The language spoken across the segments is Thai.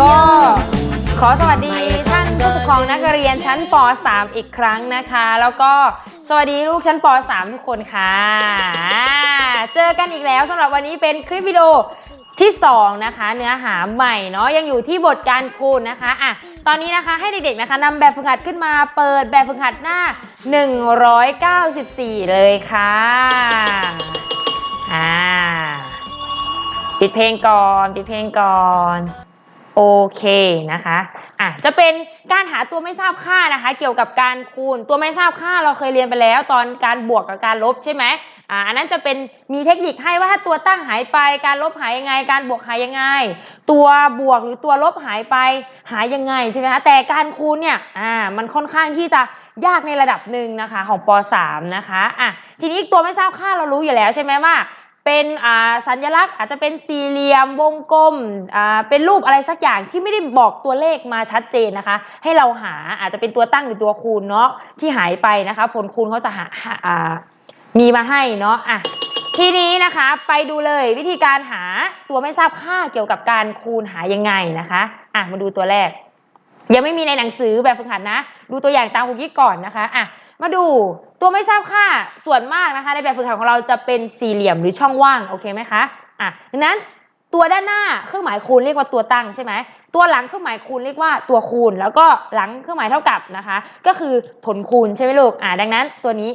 ก็ขอสวัสดีท่านผู้ปกครองนักเรียนชั้นป .3 อีกครั้งนะคะ แล้วก็สวัสดีลูกชั้นป .3 ทุกคนค่ะอ่าเจอกันอีกแล้วสำหรับวันนี้เป็นคลิปวิดีโอที่2นะคะ เนื้อหาใหม่เนาะยังอยู่ที่บทการคูณนะคะอะตอนนี้นะคะให้เด็กๆนะคะนำแบบฝึกหัดขึ้นมาเปิดแบบฝึกหัดหน้า 194 เลยค่ะอ่าปิดเพลงก่อนปิดเพลงก่อน โอเคนะคะอะจะเป็นการหาตัวไม่ทราบค่านะคะ เกี่ยวกับการคูณตัวไม่ทราบค่าเราเคยเรียนไปแล้ว ตอนการบวกกับการลบใช่ไหมอ่าอันนั้นจะเป็นมีเทคนิคให้ว่าถ้าตัวตั้งหายไป การลบหายยังไง การบวกหายยังไง ตัวบวกหรือตัวลบหายไปหายยังไงใช่ไหมคะแต่การคูณเนี่ยอ่ามันค่อนข้างที่จะยากในระดับหนึ่งนะคะของป .3 นะคะอะทีนี้ตัวไม่ทราบค่าเรารู้อยู่แล้วใช่ไหมว่า เป็นอ่าสัญลักษณ์อาจจะเป็นสี่เหลี่ยมวงกลมอ่าเป็นรูปอะไรสักอย่างที่ไม่ได้บอกตัวเลขมาชัดเจนนะคะ ให้เราหาอาจจะเป็นตัวตั้งหรือตัวคูณเนาะที่หายไปนะคะ ผลคูณเขาจะหาาอ่ามีมาให้เนาะอะทีนี้นะคะไปดูเลยวิธีการหาตัวไม่ทราบค่าเกี่ยวกับการคูณหายังไงนะคะอะมาดูตัวแรก ยังไม่มีในหนังสือแบบฝึกหัดนะ ดูตัวอย่างตามคุกกี้ก่อนนะคะอะ มาดูตัวไม่ทราบค่าส่วนมากนะคะ ในแบบฝึกหัดของเราจะเป็นสี่เหลี่ยมหรือช่องว่างโอเคไหมคะอะดังนั้นตัวด้านหน้าเครื่องหมายคูณเรียกว่าตัวตั้งใช่ไหมตัวหลังเครื่องหมายคูณเรียกว่าตัวคูณ แล้วก็หลังเครื่องหมายเท่ากับนะคะ ก็คือผลคูณใช่ไหมลูกอะดังนั้นตัวนี้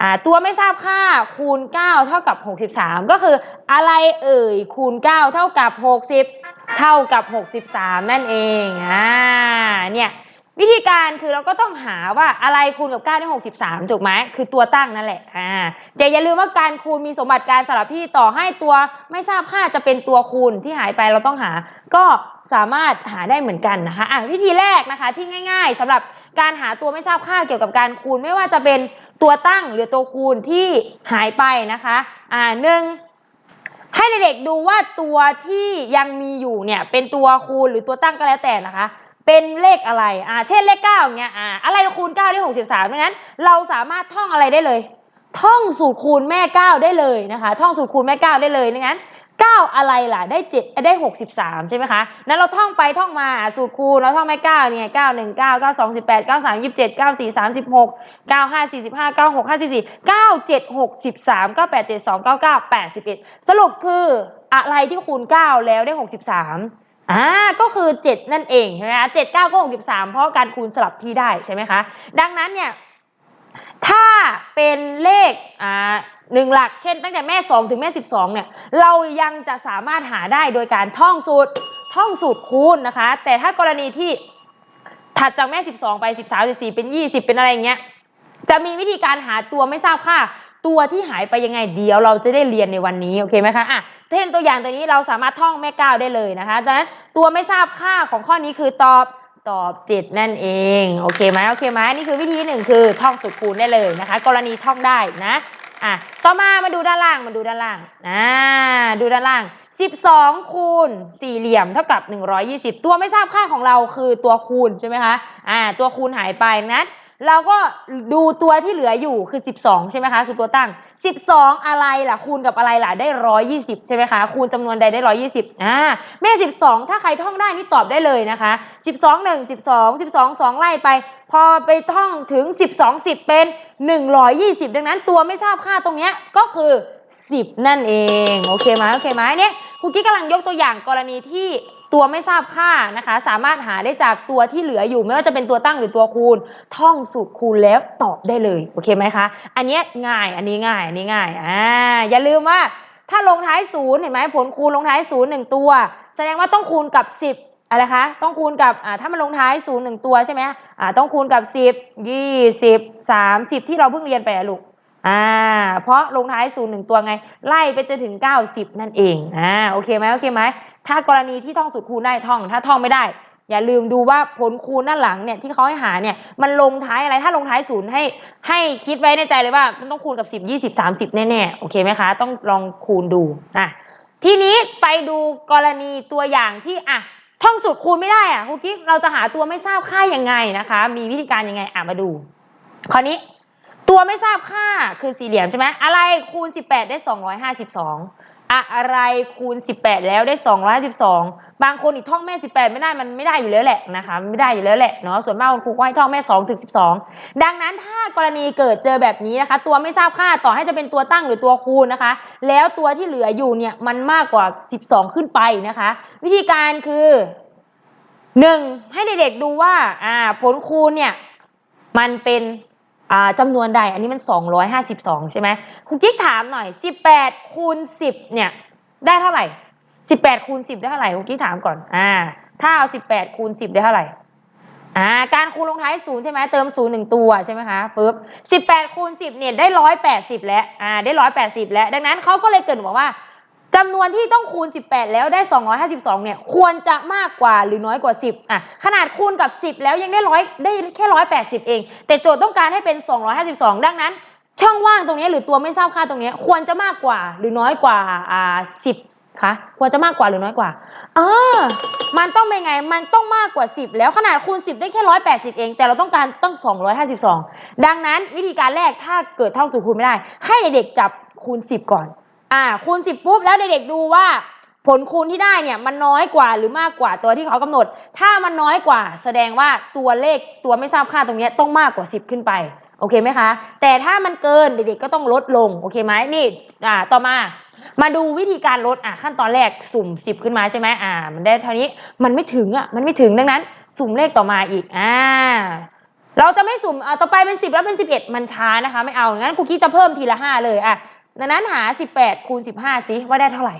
อ่าตัวไม่ทราบค่าคูณ 9 เท่ากับ 63 ก็คืออะไรเอ่ยคูณ 9 เท่ากับ 60 เท่ากับ 63 นั่นเองอ่าเนี่ย วิธีการคือเราก็ต้องหาว่าอะไรคูณกับ9ได้63 ถูกไหมคือตัวตั้งนั่นแหละอ่าแต่อย่าลืมว่าการคูณมีสมบัติการสลับที่ต่อให้ตัวไม่ทราบค่าจะเป็นตัวคูณที่หายไปเราต้องหา ก็สามารถหาได้เหมือนกันนะคะอะวิธีแรกนะคะที่ง่าย ๆสำหรับการหาตัวไม่ทราบค่าเกี่ยวกับการคูณไม่ว่าจะเป็นตัวตั้งหรือตัวคูณที่หายไปนะคะอ่าหนึ่งให้เด็กๆดูว่าตัวที่ยังมีอยู่เนี่ยเป็นตัวคูณหรือตัวตั้งก็แล้วแต่นะคะ เป็นเลขอะไร อ่า เช่นเลขเก้าอย่างเงี้ย อ่า อะไรคูณเก้าได้หกสิบสามดังนั้น เราสามารถท่องอะไรได้เลย ท่องสูตรคูณแม่เก้าได้เลยนะคะ ท่องสูตรคูณแม่เก้าได้เลยดังนั้นเก้าอะไรล่ะ ได้เจ็ดได้หกสิบสามใช่ไหมคะ นั้นเราท่องไปท่องมา สูตรคูณเราท่องแม่เก้าเนี่ยเก้าหนึ่งเก้าเก้าสองสิบแปดเก้าสามยี่สิบเจ็ดเก้าสี่สามสิบหกเก้าห้าสี่สิบห้าเก้าหกห้าสี่สี่เก้าเจ็ดหกสิบสามเก้าแปดเจ็ดสองเก้าเก้าแปดสิบเอ็ดสรุปคืออะไรที่คูณเก้าแล้วได้หกสิบสาม อ่าก็คือเจ็ดนั่นเองใช่ไหมคะเจ็ดเก้าก็หกสิบสามเพราะการคูณสลับที่ได้ใช่ไหมคะดังนั้นเนี่ยถ้าเป็นเลขอ่าหนึ่งหลักเช่น ตั้งแต่แม่สองถึงแม่สิบสองเนี่ยเรายังจะสามารถหาได้โดยการท่องสูตรท่องสูตรคูณนะคะ แต่ถ้ากรณีที่ถัดจากแม่ 12 ไป 13 14 เป็น 20 เป็นอะไรอย่างเงี้ยจะมีวิธีการหาตัวไม่ทราบค่า ตัวที่หายไปยังไงเดี๋ยวเราจะได้เรียนในวันนี้โอเคไหมคะอะเช่นตัวอย่างตัวนี้เราสามารถท่องแม่ก้าวได้เลยนะคะดังนั้นตัวไม่ทราบค่าของข้อนี้คือตอบตอบเจ็ดนั่นเองโอเคไหมโอเคไหมนี่คือวิธีหนึ่งคือท่องสูตรคูณได้เลยนะคะ กรณีท่องได้นะอะต่อมามาดูด้านล่างมาดูด้านล่างอ่าดูด้านล่าง 12 คูณสี่เหลี่ยมเท่ากับ 120 ตัวไม่ทราบค่าของเราคือตัวคูณใช่ไหมคะอ่าตัวคูณหายไปนั้น เราก็ดูตัวที่เหลืออยู่คือ 12 ใช่ไหมคะ คือตัวตั้ง 12 อะไรล่ะ คูณกับอะไรล่ะ ได้ 120 ใช่ไหมคะ คูณจำนวนใดได้ 120อ่าแม่ 12 ถ้าใครท่องได้นี่ตอบได้เลยนะคะ 12 1 12 12 2 ไล่ไป พอไปท่องถึง 12 10 เป็น 120 ดังนั้นตัวไม่ทราบค่าตรงเนี้ยก็คือ 10 นั่นเอง โอเคไหมโอเคไหมเนี่ยครูกิ๊กกำลังยกตัวอย่างกรณีที่ ตัวไม่ทราบค่านะคะ สามารถหาได้จากตัวที่เหลืออยู่ ไม่ว่าจะเป็นตัวตั้งหรือตัวคูณ ท่องสูตรคูณแล้วตอบได้เลยโอเคไหมคะ อันนี้ง่ายอันนี้ง่ายอันนี้ง่ายอ่าอย่าลืมว่าถ้าลงท้ายศูนย์เห็นไหมผลคูณลงท้ายศูนย์หนึ่งตัว แสดงว่าต้องคูณกับ10อะไรคะต้องคูณกับอ่าถ้ามันลงท้ายศูนย์หนึ่งตัวใช่ไหมอ่าต้องคูณกับ10 20 30ที่เราเพิ่งเรียนไปลูกอ่าเพราะลงท้ายศูนย์หนึ่งตัวไง ไล่ไปจนถึง90นั่นเองอ่าโอเคไหมโอเคไหม ถ้ากรณีที่ท่องสูตรคูณได้ท่อง ถ้าท่องไม่ได้ อย่าลืมดูว่าผลคูณด้านหลังเนี่ยที่เขาให้หาเนี่ยมันลงท้ายอะไรถ้าลงท้ายศูนย์ให้ให้คิดไว้ในใจเลยว่า มันต้องคูณกับ 10 20 30 แน่ๆโอเคไหมคะ ต้องลองคูณดูอะทีนี้ไปดูกรณีตัวอย่างที่อะท่องสูตรคูณไม่ได้อะครูกิ๊กเราจะหาตัวไม่ทราบค่ายังไงนะคะ มีวิธีการยังไงอะมาดู คราวนี้ ตัวไม่ทราบค่าคือสี่เหลี่ยมใช่ไหมอะไรคูณ 18 ได้ 252 อะไรคูณ 18 แล้วได้252บางคนอีกท่องแม่ 18 ไม่ได้มันไม่ได้อยู่แล้วแหละนะคะไม่ได้อยู่แล้วแหละเนาะส่วนมากคุณครูก็ให้ท่องแม่2ถึง12 ดังนั้นถ้ากรณีเกิดเจอแบบนี้นะคะ ตัวไม่ทราบค่าต่อให้จะเป็นตัวตั้งหรือตัวคูณนะคะ แล้วตัวที่เหลืออยู่เนี่ยมันมากกว่า 12 ขึ้นไปนะคะ วิธีการคือหนึ่งให้เด็กๆดูว่าอ่าผลคูณเนี่ยมันเป็น จำนวนใด อันนี้มัน 252 ใช่ไหมคุณกิ๊กถามหน่อย 18 คูณ 10 เนี่ย ได้เท่าไหร่ 18 คูณ 10 ได้เท่าไหร่คุณกิ๊กถามก่อน อ่า ถ้าเอา 18 คูณ 10 ได้เท่าไหร่ อ่า การคูณลงท้ายศูนย์ใช่ไหมเติมศูนย์หนึ่งตัวใช่ไหมคะปึ๊บ18 คูณ 10 เนี่ยได้ 180 แล้ว อ่า ได้ 180 แล้ว ดังนั้นเขาก็เลยเกรินบอกว่า จำนวนที่ต้องคูณ 18 แล้วได้ 252 เนี่ย ควรจะมากกว่าหรือน้อยกว่า 10 อะ ขนาดคูณกับ 10 แล้วยังได้ร้อยได้แค่ 180 เอง แต่โจทย์ต้องการให้เป็น 252 ดังนั้น ช่องว่างตรงนี้หรือตัวไม่ทราบค่าตรงนี้ควรจะมากกว่าหรือน้อยกว่า อ่า 10 คะ ควรจะมากกว่าหรือน้อยกว่า เอ่ามันต้องเป็นไง มันต้องมากกว่า 10 แล้วขนาดคูณ 10 ได้แค่ 180 เอง แต่เราต้องการต้อง252 ดังนั้นวิธีการแรกถ้าเกิดท่องสูตรคูณไม่ได้ ให้เด็กๆจับคูณ 10 ก่อน อ่าคูณ10ปุ๊บแล้วเด็กๆดูว่า ผลคูณที่ได้เนี่ยมันน้อยกว่าหรือมากกว่าตัวที่เขากำหนด ถ้ามันน้อยกว่า แสดงว่าตัวเลขตัวไม่ทราบค่าตรงนี้ต้องมากกว่า 10 ขึ้นไปโอเคไหมคะ แต่ถ้ามันเกินเด็กๆก็ต้องลดลงโอเคไหมนี่อ่าต่อมา มาดูวิธีการลดอะขั้นตอนแรกสุ่ม 10 ขึ้นมาใช่ไหมอ่า มันได้เท่านี้มันไม่ถึงอะมันไม่ถึงดังนั้น สุ่มเลขต่อมาอีกอ่าเราจะไม่สุ่มอ่าต่อไปเป็น 10 แล้วเป็น 11 มันช้านะคะ ไม่เอางั้นครูกี้จะเพิ่มทีละ 5 เลยอะ ดังนั้นหา 18คูณ15สิว่าได้เท่าไหร่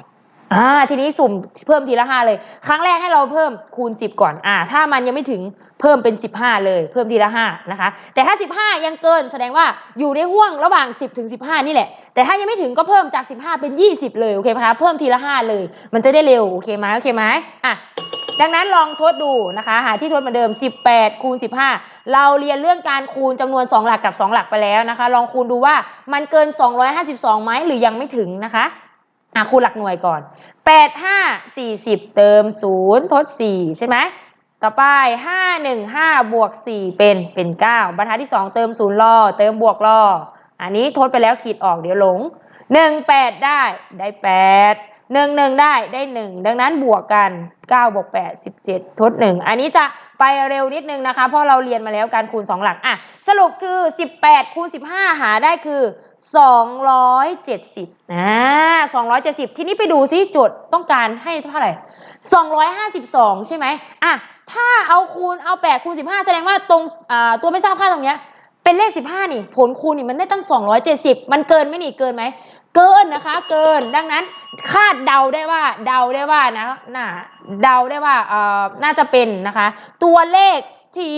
อ่าทีนี้สุ่มเพิ่มทีละ5เลย ครั้งแรกให้เราเพิ่มคูณ 10 ก่อนอ่าถ้ามันยังไม่ถึงเพิ่มเป็น 15 เลย เพิ่มทีละ5นะคะ แต่ถ้า 15 ยังเกินแสดงว่าอยู่ในห่วงระหว่าง 10ถึง15 นี่แหละ แต่ถ้ายังไม่ถึงก็เพิ่มจาก 15 เป็น 20 เลยโอเคไหมคะเพิ่มทีละ 5 เลย มันจะได้เร็วโอเคไหมโอเคไหมอะ ดังนั้นลองทดดูนะคะ หาที่ทดเหมือนเดิม 18 คูณ 15 เราเรียนเรื่องการคูณจำนวน 2 หลักกับ 2 หลักไปแล้วนะคะ ลองคูณดูว่ามันเกิน 252ไหมหรือยังไม่ถึงนะคะอะคูณหลักหน่วยก่อน 8 5 40 เติม 0 ทด 4 ใช่ไหมต่อไป 5 1 5 บวก 4 เป็น เป็น 9 บรรทัดที่ 2 เติม 0 รอ เติมบวกรอ อันนี้ทดไปแล้วขีดออกเดี๋ยวหลง 1 8 ได้ ได้ 8 1 1ได้ได้1ดังนั้นบวกกัน9บวก8 17ทด1อันนี้จะไปเร็วนิดนึงนะคะเพราะเราเรียนมาแล้วการคูณ2หลักอะสรุปคือ18คูณ15หาได้คือ270อ่า270ทีนี้ไปดูซิโจทย์ต้องการให้เท่าไหร่252ใช่ไหมอะถ้าเอาคูณเอา8คูณ15แสดงว่าตรงอ่าตัวไม่ทราบค่าตรงเนี้ยเป็นเลข15นี่ ผลคูณนี่มันได้ตั้ง270มันเกินไหมนี่เกินไหม เกินนะคะ เกินดังนั้นคาดเดาได้ว่าเดาได้ว่านะน่าเดาได้ว่าเอ่อน่าจะเป็นนะคะ ตัวเลขที่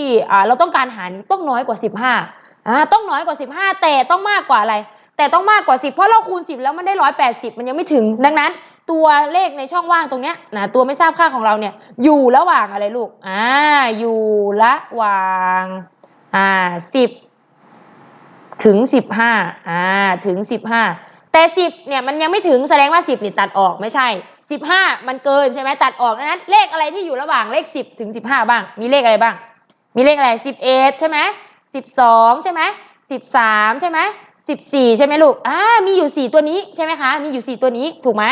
เราต้องการหานี้ต้องน้อยกว่า 15อ่าต้องน้อยกว่า 15 แต่ต้องมากกว่าอะไร แต่ต้องมากกว่า 10 เพราะเราคูณ 10 แล้วมันได้ 180 มันยังไม่ถึง ดังนั้น ตัวเลขในช่องว่างตรงเนี้ยนะตัวไม่ทราบค่าของเราเนี่ยอยู่ระหว่างอะไรลูกอ่าอยู่ระหว่างอ่า10 ถึง 15อ่าถึง 15 แต่10เนี่ยมันยังไม่ถึงแสดงว่า10นี่ตัดออกไม่ใช่15มันเกินใช่ไหมตัดออกดังนั้น เลขอะไรที่อยู่ระหว่างเลข10ถึง15บ้าง มีเลขอะไรบ้าง มีเลขอะไร11ใช่ไหม12ใช่ไหม13ใช่ไหม14ใช่ไหมลูกอ่ามีอยู่4ตัวนี้ใช่ไหมคะ มีอยู่4ตัวนี้ถูกไหม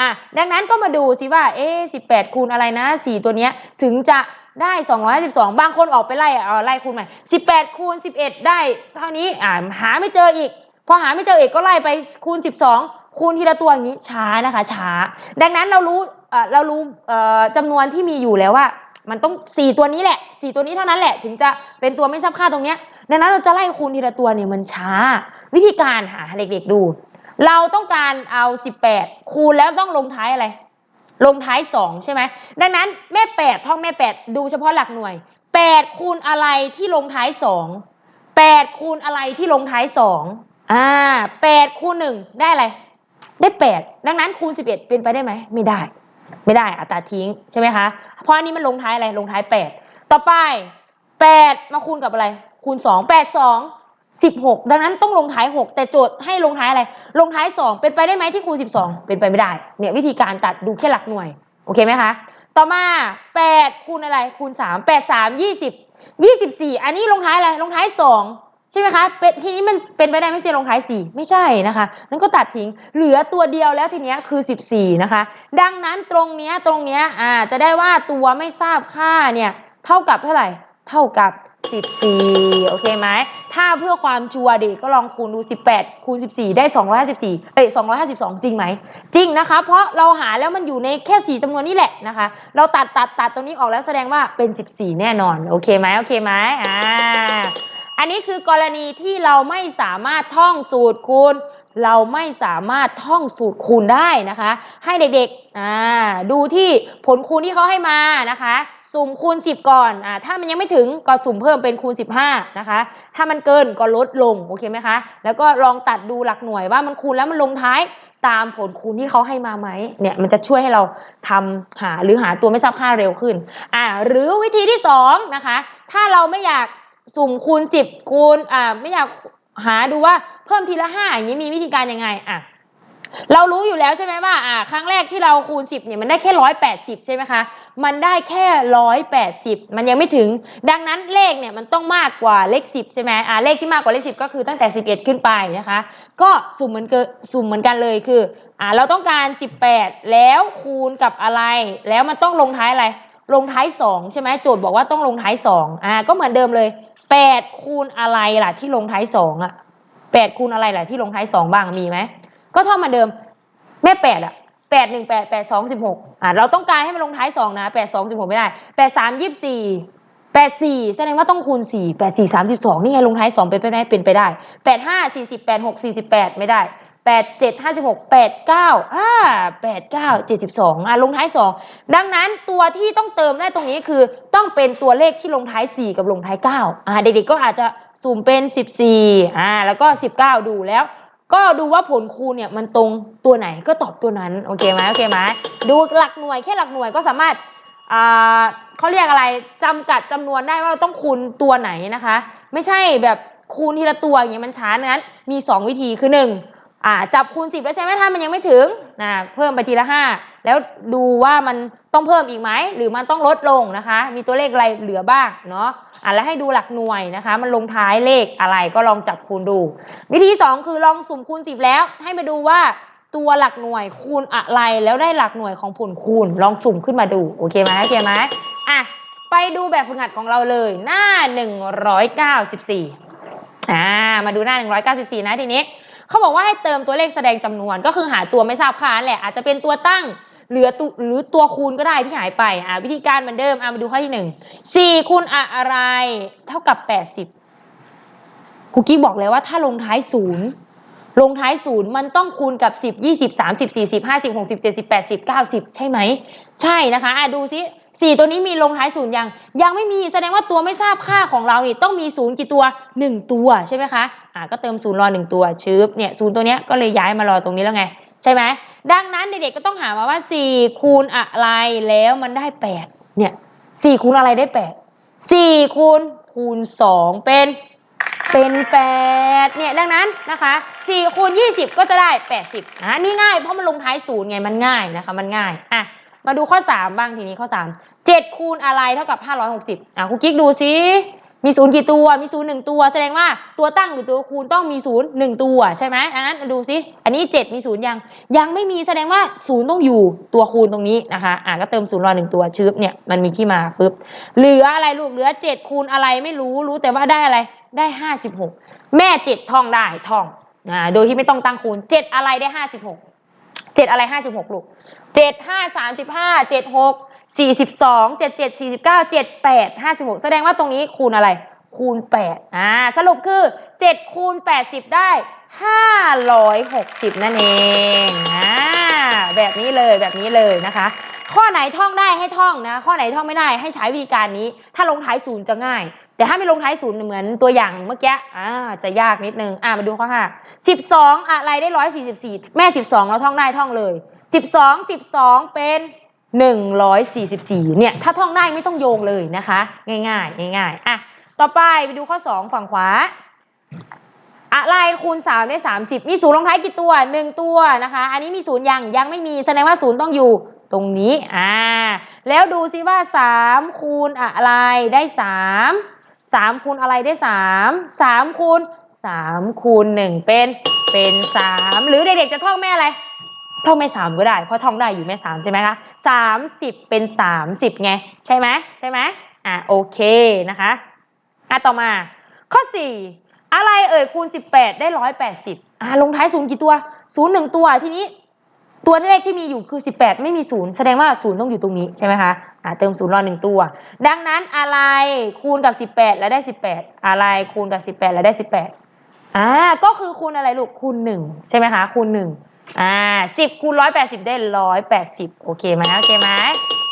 อะดังนั้นก็มาดูสิว่าเอ๊ะ18คูณอะไรนะ4ตัวเนี้ยถึงจะได้212บางคนออกไปไล่อะเอาไล่คูณใหม่18คูณ11ได้เท่านี้อ่าหาไม่เจออีก พอหาไม่เจอเอกก็ไล่ไปคูณ 12 คูณทีละตัวอย่างนี้ช้านะคะ ช้า ดังนั้นเรารู้เรารู้เอ่อจำนวนที่มีอยู่แล้วว่า มันต้อง 4 ตัวนี้แหละ 4 ตัวนี้เท่านั้นแหละ ถึงจะเป็นตัวไม่ทราบค่าตรงเนี้ยดังนั้นเราจะไล่คูณทีละตัวเนี่ยมันช้า วิธีการหาเด็กๆดู เราต้องการเอา 18 คูณแล้วต้องลงท้ายอะไร ลงท้าย 2 ใช่ไหมดังนั้นแม่ 8 ท่องแม่ 8 ดูเฉพาะหลักหน่วย 8 คูณอะไรที่ลงท้าย 2 8 คูณอะไรที่ลงท้าย 2 อ่า8คูณ1ได้อะไร ได้8ดังนั้นคูณ11เอ็ดเป็นไปได้ไหม ไม่ได้ ไม่ได้อัตราทิ้งใช่ไหมคะ เพราะอันนี้มันลงท้ายอะไร ลงท้าย8ต่อไป8มาคูณกับอะไร คูณ2 8 2 16ดังนั้นต้องลงท้าย6แต่โจทย์ให้ลงท้ายอะไร ลงท้าย2เป็นไปได้ไหมที่คูณ12เป็นไปไม่ได้ เนี่ยวิธีการตัดดูแค่หลักหน่วย โอเคไหมคะ ต่อมา8คูณอะไร คูณ3 8 3 20 24อันนี้ลงท้ายอะไร ลงท้าย2 ใช่ไหมคะเป็นทีนี้มันเป็นไปได้ไหมที่ลงท้าย 4 ไม่ใช่นะคะนั้นก็ตัดทิ้งเหลือตัวเดียวแล้วทีนี้คือ 14 นะคะ ดังนั้นตรงเนี้ยตรงเนี้ยอ่าจะได้ว่าตัวไม่ทราบค่าเนี่ยเท่ากับเท่าไหร่เท่ากับ 14 โอเคไหม ถ้าเพื่อความชัวร์ดิก็ลองคูณดู 18 คูณ 14 ได้ 254 เอ้ย 252 จริงไหม จริงนะคะ เพราะเราหาแล้วมันอยู่ในแค่ 4จำนวนนี้แหละนะคะ เราตัดตัดตัดตรงนี้ออกแล้วแสดงว่าเป็น 14 แน่นอน โอเคไหมโอเคไหมอ่า อันนี้คือกรณีที่เราไม่สามารถท่องสูตรคูณ เราไม่สามารถท่องสูตรคูณได้นะคะ ให้เด็กๆดูที่ผลคูณที่เขาให้มานะคะ สุ่มคูณ 10 ก่อนอถ้ามันยังไม่ถึงก็สุ่มเพิ่มเป็นคูณ 15 นะคะ ถ้ามันเกินก็ลดลงโอเคไหมคะ แล้วก็ลองตัดดูหลักหน่วยว่ามันคูณแล้วมันลงท้ายตามผลคูณที่เขาให้มาไหมเนี่ยมันจะช่วยให้เราทำหาหรือหาตัวไม่ทราบค่าเร็วขึ้นอ่าหรือวิธีที่สองนะคะถ้าเราไม่อยาก สุ่มคูณ10คูณอ่าไม่อยากหาดูว่าเพิ่มทีละห้าอย่างนี้มีวิธีการยังไงอะเรารู้อยู่แล้วใช่ไหมว่าอ่า ครั้งแรกที่เราคูณ10เนี่ยมันได้แค่ร้อยแปดสิบใช่ไหมคะ มันได้แค่ร้อยแปดสิบมันยังไม่ถึง ดังนั้นเลขเนี่ยมันต้องมากกว่าเลขสิบใช่ไหมอ่าเลขที่มากกว่าเลขสิบก็คือตั้งแต่สิบเอ็ดขึ้นไปนะคะ ก็สุ่มเหมือนเกิสุ่มเหมือนกันเลยคืออ่าเราต้องการ18แปดแล้วคูณกับอะไร แล้วมันต้องลงท้ายอะไร ลงท้าย2ใช่ไหมโจทย์บอกว่าต้องลงท้าย2อ่าก็เหมือนเดิมเลย แปดคูณอะไรล่ะที่ลงท้ายสองอะแปดคูณอะไรล่ะที่ลงท้ายสองบ้างมีไหมก็เท่ามาเดิมแม่แปดอะแปดหนึ่งแปดแปดสองสิบหกอะเราต้องการให้มันลงท้ายสองนะแปดสองสิบหกไม่ได้แปดสามยี่สิบสี่แปดสี่แสดงว่าต้องคูณสี่แปดสี่สามสิบสองนี่ไงลงท้ายสองเป็นไปได้เป็นไปได้แปดห้าสี่สิบแปดหกสี่สิบแปดไม่ได้ แปดเจ็ดห้าสิบหกแปดเก้าอ่าแปดเก้าเจ็ดสิบสองอะลงท้ายสองดังนั้นตัวที่ต้องเติมได้ตรงนี้คือต้องเป็นตัวเลขที่ลงท้ายสี่กับลงท้ายเก้าอ่าเด็กๆก็อาจจะสุ่มเป็นสิบสี่อ่าแล้วก็สิบเก้าดูแล้ว ก็ดูว่าผลคูณเนี่ยมันตรงตัวไหนก็ตอบตัวนั้นโอเคไหมโอเคไหมดูหลักหน่วยแค่หลักหน่วยก็สามารถอ่าเขาเรียกอะไรจำกัดจำนวนได้ว่าเราต้องคูณตัวไหนนะคะ ไม่ใช่แบบคูณทีละตัวอย่างเงี้ยมันช้านั้น มี 2 วิธีคือ 1 อ่าจับคูณ 10 แล้วใช่ไหมถ้ามันยังไม่ถึงนะเพิ่มไปทีละ 5 แล้วดูว่ามันต้องเพิ่มอีกไหมหรือมันต้องลดลงนะคะ มีตัวเลขอะไรเหลือบ้างเนาะอ่าแล้วให้ดูหลักหน่วยนะคะ มันลงท้ายเลขอะไรก็ลองจับคูณดู วิธี 2 คือลองสุ่มคูณ 10 แล้ว ให้มาดูว่าตัวหลักหน่วยคูณอะไรแล้วได้หลักหน่วยของผลคูณ ลองสุ่มขึ้นมาดูโอเคไหมโอเคไหมอะไปดูแบบฝึกหัดของเราเลยหน้า 194อ่ามาดูหน้า 194 นะทีนี้ เขาบอกว่าให้เติมตัวเลขแสดงจำนวนก็คือหาตัวไม่ทราบค่าแหละอาจจะเป็นตัวตั้งหลือตัวหรือตัวคูณก็ได้ที่หายไปอ่าวิธีการเหมือนเดิมอ่ามาดูข้อที่หนึ่งสี่คูณอะไร เท่ากับแปดสิบคุกกี้บอกเลยว่าถ้าลงท้ายศูนย์ลงท้ายศูนย์มันต้องคูณกับสิบยี่สิบสามสิบสี่สิบห้าสิบหกสิบเจ็ดสิบแปดสิบเก้าสิบใช่ไหมใช่นะคะอะดูซิ สี่ตัวนี้มีลงท้ายศูนย์ยัง ยังไม่มีแสดงว่าตัวไม่ทราบค่าของเรานี่ต้องมีศูนย์กี่ตัวหนึ่งตัวใช่ไหมคะอะก็เติมศูนย์รอหนึ่งตัวชืบเนี่ยศูนย์ตัวเนี้ยก็เลยย้ายมารอตรงนี้แล้วไง ใช่ไหมดังนั้นเด็กๆก็ต้องหามาว่าสี่คูณอะไรแล้วมันได้แปดเนี่ยสี่คูณอะไรได้แปดสี่คูณคูณสองเป็นเป็นแปดเนี่ยดังนั้นนะคะสี่คูณยี่สิบก็จะได้แปดสิบนะนี่ง่ายเพราะมันลงท้ายศูนย์ไงมันง่ายนะคะมันง่ายอะ มาดูข้อ 3 บ้างทีนี้ข้อ 3 7คูณอะไรเท่ากับ 560อะครูกิ๊กดูซิมีศูนย์กี่ตัว มีศูนย์หนึ่งตัว แสดงว่าตัวตั้งหรือตัวคูณต้องมีศูนย์หนึ่งตัวใช่ไหมอันนั้นดูซิอันนี้ 7 มีศูนย์ยัง ยังไม่มีแสดงว่าศูนย์ต้องอยู่ตัวคูณตรงนี้นะคะ อะก็เติมศูนย์รอหนึ่งตัวชืบเนี่ยมันมีที่มาฟึบ เหลืออะไรลูก เหลือ 7 คูณอะไรไม่รู้ รู้แต่ว่าได้อะไร ได้ 56 แม่ 7ท่องได้ท่อง อ่า โดยที่ไม่ต้องตั้งคูณ 7 อะไรได้ 56 7อะไร56ลูกเจ็ดห้าสามสิบห้าเจ็ดหกสี่สิบสองเจ็ดเจ็ดสี่สิบเก้าเจ็ดแปดห้าสิบหกแสดงว่าตรงนี้คูณอะไร คูณแปดอ่าสรุปคือเจ็ดคูณแปดสิบได้ห้าร้อยหกสิบนั่นเองอ่าแบบนี้เลยแบบนี้เลยนะคะ ข้อไหนท่องได้ให้ท่องนะ ข้อไหนท่องไม่ได้ให้ใช้วิธีการนี้ ถ้าลงท้ายศูนย์จะง่าย แต่ถ้าไม่ลงท้ายศูนย์เหมือนตัวอย่างเมื่อกี้อ่าจะยากนิดนึงอ่ามาดูข้อห้าสิบสองอะไรได้ร้อยสี่สิบสี่แม่สิบสองเราท่องได้ท่องเลยสิบสองสิบสองเป็นหนึ่งร้อยสี่สิบสี่เนี่ย ถ้าท่องได้ไม่ต้องโยงเลยนะคะ ง่ายๆง่ายๆอะต่อไปไปดูข้อสองฝั่งขวา อะไรคูณสามได้สามสิบมีศูนย์ลงท้ายกี่ตัวหนึ่งตัวนะคะ อันนี้มีศูนย์ยังยังไม่มีแสดงว่าศูนย์ต้องอยู่ตรงนี้อ่าแล้วดูซิว่าสามคูณอะไรได้สาม สามคูณอะไรได้สามสามคูณสามคูณหนึ่งเป็นเป็นสามหรือเด็กๆจะท่องแม่อะไรท่องแม่สามก็ได้เพราะท่องได้อยู่แม่สามใช่ไหมคะสามสิบเป็นสามสิบไงใช่ไหมใช่ไหมอะโอเคนะคะอะต่อมา ข้อสี่อะไรเอ่ยคูณสิบแปดได้ร้อยแปดสิบอะลงท้ายศูนย์กี่ตัวศูนย์หนึ่งตัวทีนี้ตัวเลขที่มีอยู่คือ 18 ไม่มีศูนย์แสดงว่าศูนย์ต้องอยู่ตรงนี้ใช่ไหมคะ เติมศูนย์รอหนึ่งตัว ดังนั้นอะไรคูณกับ18แล้วได้18อะไรคูณกับ18แล้วได้18อ่าก็คือคูณอะไรลูกคูณ1ใช่ไหมคะคูณ1อ่า10คูณ180ได้180โอเคไหมโอเคไหม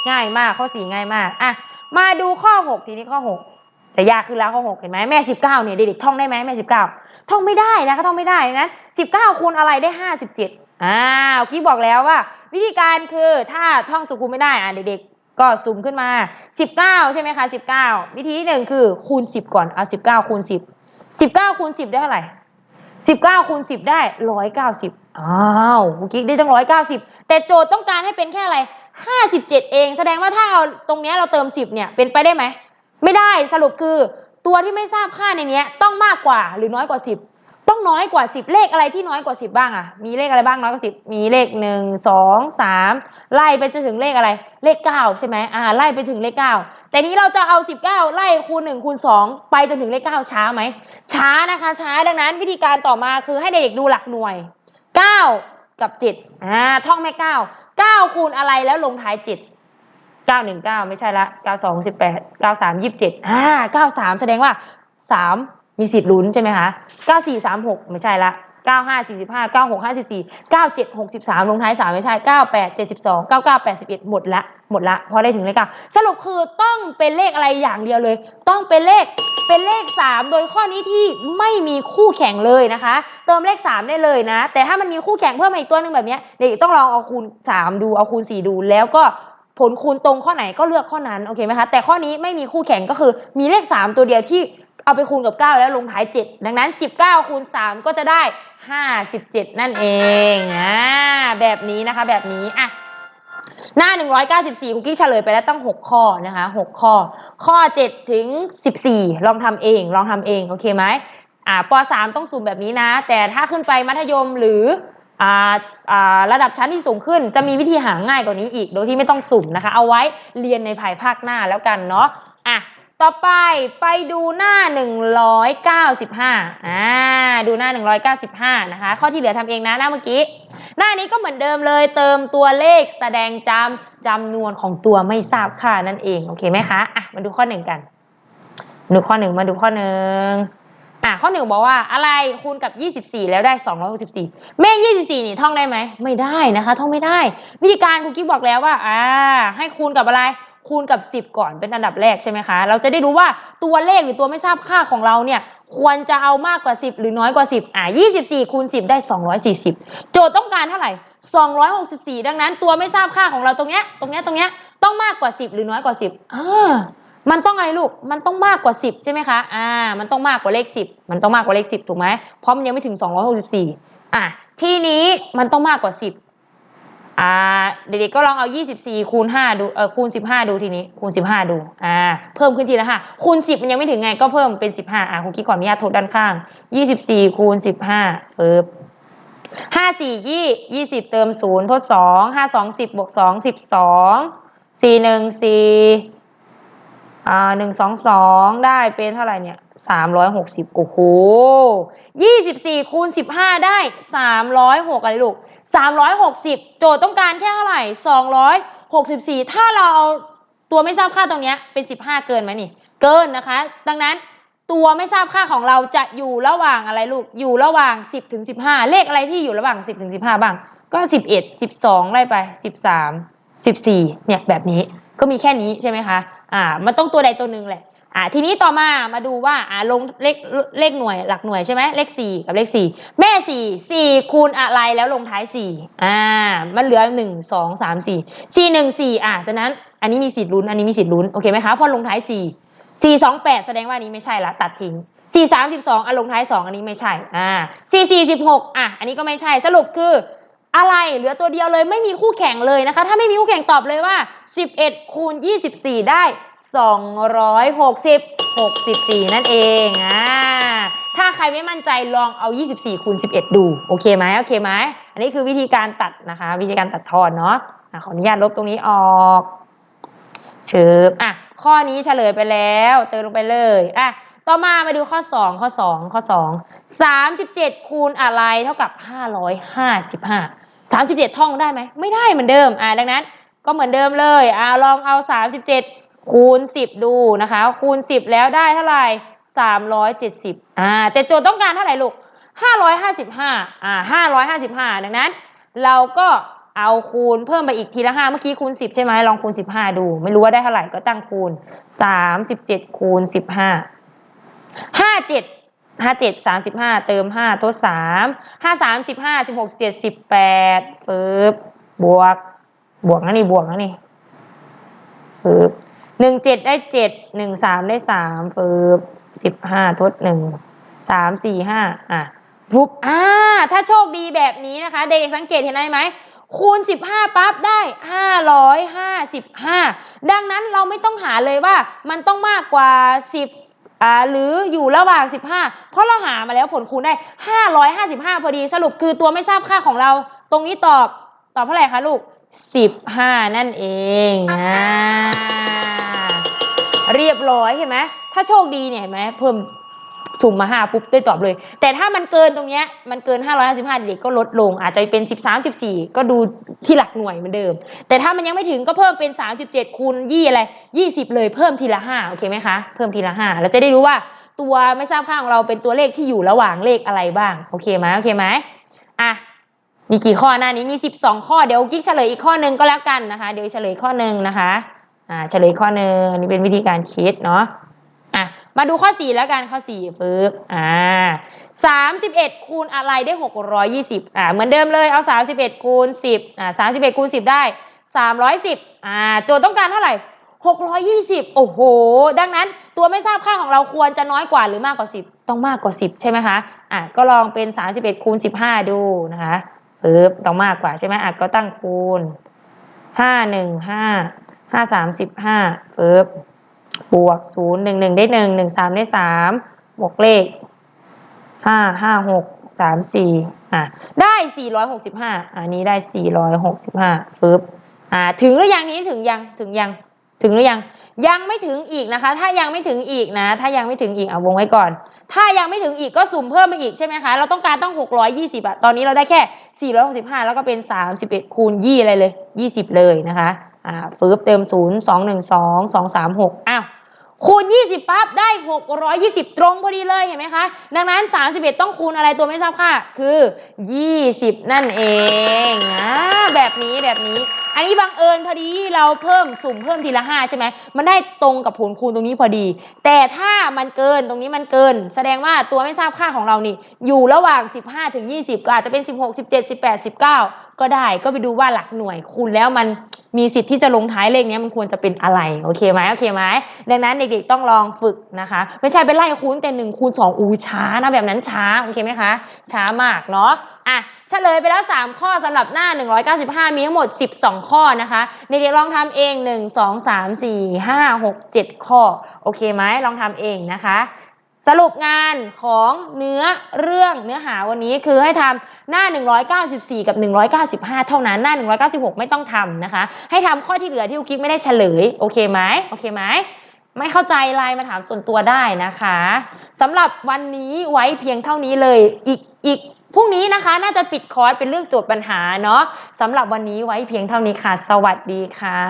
ง่ายมากข้อ4ง่ายมากอะมาดูข้อ6ทีนี้ข้อ6จะยากขึ้นแล้วข้อ6เห็นไหมแม่19เนี่ยเด็กๆท่องได้ไหมแม่19ท่องไม่ได้นะคะท่องไม่ได้นะ19คูณอะไรได้57อ่าเมื่อกี้บอกแล้วว่า วิธีการคือถ้าท่องสุขุมไม่ได้อะเด็กๆ ก็ซูมขึ้นมา 19 ใช่ไหมคะ 19 วิธีที่หนึ่งคือคูณ 10 ก่อน เอา19 คูณ 10 19 คูณ 10 ได้เท่าไหร่ 19 คูณ 10 ได้ 190 อ้าวเมื่อกี้ได้ตั้ง 190 แต่โจทย์ต้องการให้เป็นแค่อะไร 57 เอง แสดงว่าถ้าเอาตรงเนี้ยเราเติม 10 เนี่ย เป็นไปได้ไหม ไม่ได้ สรุปคือตัวที่ไม่ทราบค่าในเนี้ยต้องมากกว่าหรือน้อยกว่า 10 ต้องน้อยกว่า 10 เลขอะไรที่น้อยกว่า 10 บ้างอะมีเลขอะไรบ้างน้อยกว่า10 มีเลข 1 2 3 ไล่ไปจนถึงเลขอะไร เลข 9 ใช่ไหมอ่าไล่ไปถึงเลข 9 แต่นี้เราจะเอา 19 ไล่คูณ1คูณ2 ไปจนถึงเลข 9 ช้าไหม ช้านะคะ ช้าดังนั้นวิธีการต่อมาคือให้เด็กๆดูหลักหน่วย 9 กับ7อ่าท่องแม่9 9คูณอะไรแล้วลงท้าย7 919 ไม่ใช่ละ 92 18 93 27อ่า93 แสดงว่า 3 มีสิทธิ์ลุ้นใช่ไหมคะ94 36ไม่ใช่ละ95 45 96 54 97 63ลงท้าย3ไม่ใช่98 72 99 81หมดละหมดละพอได้ถึงเลข9สรุปคือต้องเป็นเลขอะไรอย่างเดียวเลย ต้องเป็นเลขเป็นเลข 3 โดยข้อนี้ที่ไม่มีคู่แข่งเลยนะคะ เติมเลข 3 ได้เลยนะ แต่ถ้ามันมีคู่แข่งเพิ่มมาอีกตัวหนึ่งแบบนี้เด็กต้องลองเอาคูณ 3 ดูเอาคูณ 4 ดู แล้วก็ผลคูณตรงข้อไหนก็เลือกข้อนั้นโอเคไหมคะแต่ข้อนี้ไม่มีคู่แข่งก็คือมีเลข 3 ตัวเดียวที่ เอาไปคูณกับ 9 แล้วลงท้าย 7 ดังนั้น 19 คูณ 3 ก็จะได้ 57 นั่นเองอ่าแบบนี้นะคะแบบนี้อะหน้า 194คุกกี้เฉลยไปแล้วตั้ง 6 ข้อนะคะ6ข้อ ข้อ 7 ถึง 14 ลองทำเอง ลองทำเอง โอเคไหมอ่าป .3 ต้องสุ่มแบบนี้นะ แต่ถ้าขึ้นไปมัธยมหรืออ่าอ่าระดับชั้นที่สูงขึ้น จะมีวิธีหาง่ายกว่านี้อีก โดยที่ไม่ต้องสุ่มนะคะ เอาไว้เรียนในภายภาคหน้าแล้วกันเนาะอะ ต่อไปไปดูหน้า 195อ่าดูหน้า 195 นะคะ ข้อที่เหลือทำเองนะหน้าเมื่อกี้ หน้านี้ก็เหมือนเดิมเลยเติมตัวเลขแสดงจำจำนวนของตัวไม่ทราบค่านั่นเอง โอเคไหมคะอะมาดูข้อหนึ่งกันมาดูข้อหนึ่งมาดูข้อหนึ่งอะข้อหนึ่งบอกว่าอะไรคูณกับ 24 แล้วได้ 264แม่24 นี่ท่องได้ไหม ไม่ได้นะคะ ท่องไม่ได้ วิธีการครูกิ๊บบอกแล้วว่าอ่าให้คูณกับอะไร คูณกับ 10 ก่อนเป็นอันดับแรกใช่ไหมคะ เราจะได้รู้ว่าตัวเลขหรือตัวไม่ทราบค่าของเราเนี่ยควรจะเอามากกว่า 10 หรือน้อยกว่า 10 อ่า24 คูณ 10 ได้ 240 โจทย์ต้องการเท่าไหร่ 264 ดังนั้นตัวไม่ทราบค่าของเราตรงเนี้ย ตรงเนี้ย ตรงเนี้ย ต้องมากกว่า 10 หรือน้อยกว่า 10อ่ามันต้องอะไรลูก มันต้องมากกว่า 10 ใช่ไหมคะ อ่า มันต้องมากกว่าเลข 10 มันต้องมากกว่าเลข 10 ถูกไหมเพราะมันยังไม่ถึง 264 อะ ที่นี้มันต้องมากกว่า 10 อ่าเด็กๆก็ลองเอา 24 คูณ 5 ดูเออคูณ 15 ดูทีนี้คูณ 15 ดูอ่าเพิ่มขึ้นทีละห้าคูณ 10 มันยังไม่ถึงไงก็เพิ่มเป็น 15อ่าครูกิ๊กขออนุญาตทดด้านข้าง 24 คูณ 15เฟิบ5 4 20 20เติม0ทด2 5 2 10บวก2 12 4 1 4อ่า1 2 2ได้เป็นเท่าไหร่เนี่ย360โอ้โห24คูณ15ได้306อะไรลูก 360 โจทย์ต้องการแค่เท่าไหร่ 264 ถ้าเราเอาตัวไม่ทราบค่าตรงนี้เป็น 15 เกินไหมนี่ เกินนะคะ ดังนั้นตัวไม่ทราบค่าของเราจะอยู่ระหว่างอะไรลูก อยู่ระหว่าง 10ถึง15 เลขอะไรที่อยู่ระหว่าง 10ถึง15 บ้าง ก็ 11 12 ไล่ไป 13 14 เนี่ยแบบนี้ ก็มีแค่นี้ใช่ไหมคะ อ่า มันต้องตัวใดตัวหนึ่งแหละ อ่าทีนี้ต่อมามาดูว่าอ่าลงเลขเลขหน่วยหลักหน่วยใช่ไหมเลขสี่กับเลขสี่แม่สี่สี่คูณอะไรแล้วลงท้ายสี่อ่ามันเหลือหนึ่งสองสามสี่สี่หนึ่งสี่อ่าฉะนั้นอันนี้มีสิทธิ์ลุ้นอันนี้มีสิทธิ์ลุ้นโอเคไหมคะพราะลงท้ายสี่สี่สองแปดแสดงว่านนี้ไม่ใช่ละตัดทิ้งสี่สามสิบสองอะลงท้ายสองอันนี้ไม่ใช่อ่าสี่สี่สิบหกอะอันนี้ก็ไม่ใช่สรุปคืออะไรเหลือตัวเดียวเลยไม่มีคู่แข่งเลยนะคะ ถ้าไม่มีคู่แข่งตอบเลยว่า 11คูณ24 ได้ 260 64 นั่นเองอ่าถ้าใครไม่มั่นใจลองเอา 24คูณ11 ดู โอเคไหมโอเคไหมอันนี้คือวิธีการตัดนะคะ วิธีการตัดทอนเนาะอะขออนุญาตลบตรงนี้ออกเชิบอะข้อนี้เฉลยไปแล้ว เติมลงไปเลยอะต่อมามาดูข้อ 2 ข้อ 2 ข้อ 2 37 คูณอะไรเท่ากับ 555 37 ท่องได้ไหม ไม่ได้เหมือนเดิมอ่าดังนั้นก็เหมือนเดิมเลยอ่าลองเอา 37 คูณ 10 ดูนะคะ คูณ 10 แล้วได้เท่าไหร่370อ่าแต่โจทย์ต้องการเท่าไหร่ลูก 555อ่า555 ดังนั้น เราก็เอาคูณเพิ่มไปอีกทีละ5เมื่อกี้คูณ 10 ใช่ไหมลองคูณ 15 ดู ไม่รู้ว่าได้เท่าไหร่ก็ตั้งคูณ 37 คูณ 15ห้าเจ็ดห้าเจ็ดสามสิบห้าเติมห้าทดสามห้าสามสิบห้าสิบหกเจ็ดสิบแปดฟืบบวก บวกนะนี่ บวกนะนี่ฟืบ หนึ่งเจ็ดได้เจ็ดหนึ่งสามได้สามฟืบสิบห้าทดหนึ่งสามสี่ห้าอะฟุบอ่าถ้าโชคดีแบบนี้นะคะ เด็กสังเกตเห็นอะไรไหมคูณ 15 ปั๊บได้ 555 ดังนั้นเราไม่ต้องหาเลยว่ามันต้องมากกว่า 10อ่าหรืออยู่ระหว่าง 15 เพราะเราหามาแล้วผลคูณได้ 555 พอดีสรุปคือตัวไม่ทราบค่าของเรา ตรงนี้ตอบตอบเท่าไหร่คะลูก 15นั่นเองอ่าเรียบร้อยเห็นไหมถ้าโชคดีเนี่ยเห็นไหมเพิ่มสุ่มมาห้าปุ๊บได้ตอบเลย แต่ถ้ามันเกินตรงเนี้ยมันเกิน 555 เด็กก็ลดลง อาจจะเป็น 13 14 ก็ดูที่หลักหน่วยเหมือนเดิม แต่ถ้ามันยังไม่ถึงก็เพิ่มเป็น 37คูณยี่อะไร 20 เลยเพิ่มทีละ 5 โอเคไหมคะ เพิ่มทีละ5เราจะได้รู้ว่าตัวไม่ทราบค่าของเราเป็นตัวเลขที่อยู่ระหว่างเลขอะไรบ้าง โอเคไหมโอเคไหมอะ มีกี่ข้อหน้านี้มี 12 ข้อเดี๋ยวกิ๊กเฉลยอีกข้อหนึ่งก็แล้วกันนะคะ เดี๋ยวเฉลยข้อหนึ่งนะคะอ่าเฉลยข้อหนึ่งอันนี้เป็นวิธีการคิดเนาะอะมาดูข้อ 4 แล้วกันข้อ4ฟึบอ่า31คูณอะไรได้620อ่าเหมือนเดิมเลยเอา31คูณ10อ่า31คูณ10ได้310อ่าโจทย์ต้องการเท่าไหร่620โอ้โห ดังนั้นตัวไม่ทราบค่าของเราควรจะน้อยกว่าหรือมากกว่า10ต้องมากกว่า10ใช่ไหมคะอะก็ลองเป็น31คูณ15ดูนะคะ ปึ๊บต้องมากกว่าใช่ไหมอะก็ตั้งคูณห้าหนึ่งห้าห้าสามสิบห้าปึ๊บบวกศูนย์หนึ่งหนึ่งได้หนึ่งหนึ่งสามได้สามบวกเลขห้าห้าหกสามสี่อะได้สี่ร้อยหกสิบห้าอันนี้ได้สี่ร้อยหกสิบห้าปึ๊บอ่าถึงหรือยังนี้ถึงยังถึงยังถึงหรือยัง ยังไม่ถึงอีกนะคะ ถ้ายังไม่ถึงอีกนะ ถ้ายังไม่ถึงอีกเอาวงไว้ก่อน ถ้ายังไม่ถึงอีกก็สุ่มเพิ่มไปอีกใช่ไหมคะ เราต้องการต้อง 620อะตอนนี้เราได้แค่ 465 แล้วก็เป็น 31 คูณยี่อะไรเลย 20 เลยนะคะ อ่าฟืบเติม 0 2 1 2 2 3 6อ้าวคูณ 20ปั๊บได้ 620 ตรงพอดีเลยเห็นไหมคะ ดังนั้น 31 ต้องคูณอะไรตัวไม่ทราบค่าคือ 20 นั่นเองอ่าแบบนี้แบบนี้ อันนี้บังเอิญพอดีเราเพิ่มสุ่มเพิ่มทีละ5ใช่ไหมมันได้ตรงกับผลคูณตรงนี้พอดี แต่ถ้ามันเกินตรงนี้มันเกิน แสดงว่าตัวไม่ทราบค่าของเรานี่ อยู่ระหว่าง 15ถึง20 ก็อาจจะเป็น 16 17 18 19 ก็ได้ก็ไปดูว่าหลักหน่วยคูณแล้วมันมีสิทธิ์ที่จะลงท้ายเลขเนี้ยมันควรจะเป็นอะไรโอเคไหมโอเคไหมดังนั้นเด็กๆต้องลองฝึกนะคะ ไม่ใช่ไปไล่คูณแต่หนึ่งคูณสองอูช้านะแบบนั้นช้าโอเคไหมคะ ช้ามากเนาะ อะเฉลยไปแล้ว 3 ข้อสำหรับหน้า 195 มีทั้งหมด 12 ข้อนะคะเด็กๆลองทำเอง 1 2 3 4 5 6 7 ข้อ โอเคไหมลองทำเองนะคะ สรุปงานของเนื้อเรื่องเนื้อหาวันนี้คือให้ทำหน้า 194 กับ 195 เท่านั้น หน้า 196 ไม่ต้องทำนะคะ ให้ทำข้อที่เหลือที่อุกิ๊กไม่ได้เฉลย โอเคไหมโอเคไหมไม่เข้าใจไลน์มาถามส่วนตัวได้นะคะสำหรับวันนี้ไว้เพียงเท่านี้เลยอีกอีก พรุ่งนี้นะคะน่าจะปิดคอร์สเป็นเรื่องโจทย์ปัญหาเนาะสำหรับวันนี้ไว้เพียงเท่านี้ค่ะ สวัสดีค่ะ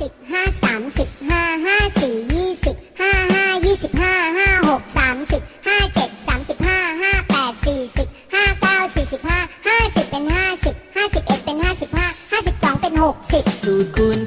สิบห้าสามสิบห้าห้าสี่ยี่สิบห้าห้ายี่สิบห้าห้าหกสามสิบห้าเจ็ดสามสิบห้าห้าแปดสี่สิบห้าเก้าสี่สิบห้าห้าสิบเป็นห้าสิบห้าสิบเอ็ดเป็นห้าสิบห้าห้าสิบสองเป็นหกสิบสูตรคูณ